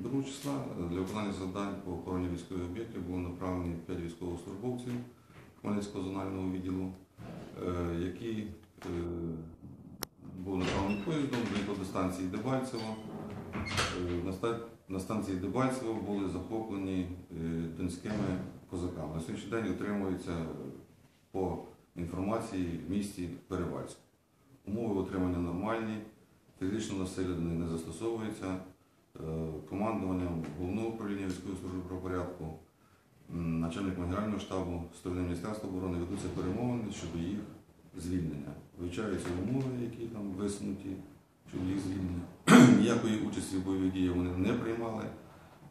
2 числа для виконання завдань по охороні військових об'єктів було направлені 5 військовослужбовців Хмельницького зонального відділу, е, які е, були направлені поїздом до до станції Дебальцево. Е, На станції Дебальцево були захоплені донськими козаками. На сьогоднішній день отримуються по інформації в місті Перевальську. Умови отримання нормальні, фізично насилля не застосовується. Е, Командуванням головного управління військової служби правопорядку, начальником генерального штабу, сторони Міністерства оборони ведуться перемовини щодо їх звільнення. Вивчаються умови, які там висунуті щодо їх звільнення. Ніякої участі в бойових діях вони не приймали,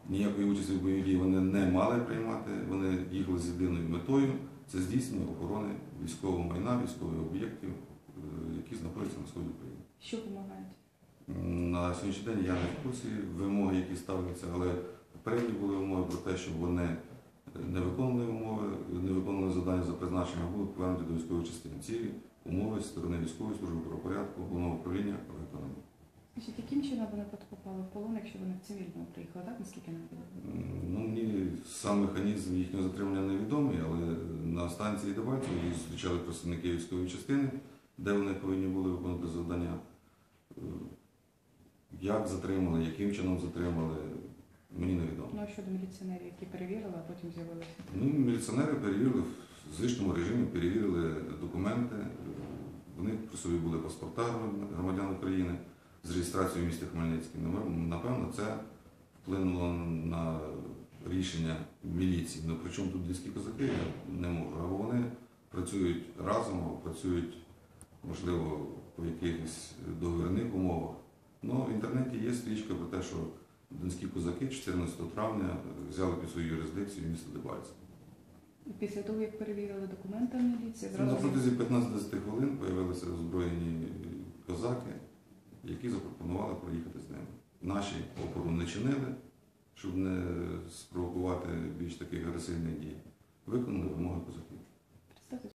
ніякої участі в бойових діях вони не мали приймати. Вони їхали з єдиною метою це здійснення охорони військового майна, військових об'єктів, е, які знаходяться на сході України. Що допомагають? На сьогоднішній день я не в курсі вимоги, які ставляться, але попередні були умови про те, щоб вони не виконували умови, не виконували завдання за призначенням, а були повернуті до військової частини. Ці умови з сторони військової служби правопорядку, головного управління. Значить, яким чином вони попали в полон, якщо вони в цивільному приїхали, так наскільки відомо? Ну, мені сам механізм їхнього затримання невідомий, але на станції Дебальцево їх зустрічали представники військової частини, де вони повинні були виконати завдання. Як затримали, яким чином затримали, мені невідомо. Ну а щодо міліціонерів, які перевірили, а потім з'явилися. Ну, міліціонери перевірили в звичному режимі, перевірили документи. Вони при собі були паспорта громадян України з реєстрацією в місті Хмельницький. Напевно- це вплинуло на рішення міліції. Ну, причому тут дійські козаки я не можу. Або вони працюють разом, або працюють, можливо, по якихось договірних умовах. Ну, в інтернеті є стрічка про те, що донські козаки 14 травня взяли під свою юрисдикцію місто Дебальцево. Після того, як перевірили документи в міліції, На протязі 15-10 хвилин з'явилися озброєні козаки, які запропонували проїхати з ними. Наші опору не чинили, щоб не спровокувати більш таких агресивних дій. Виконали вимоги козаків.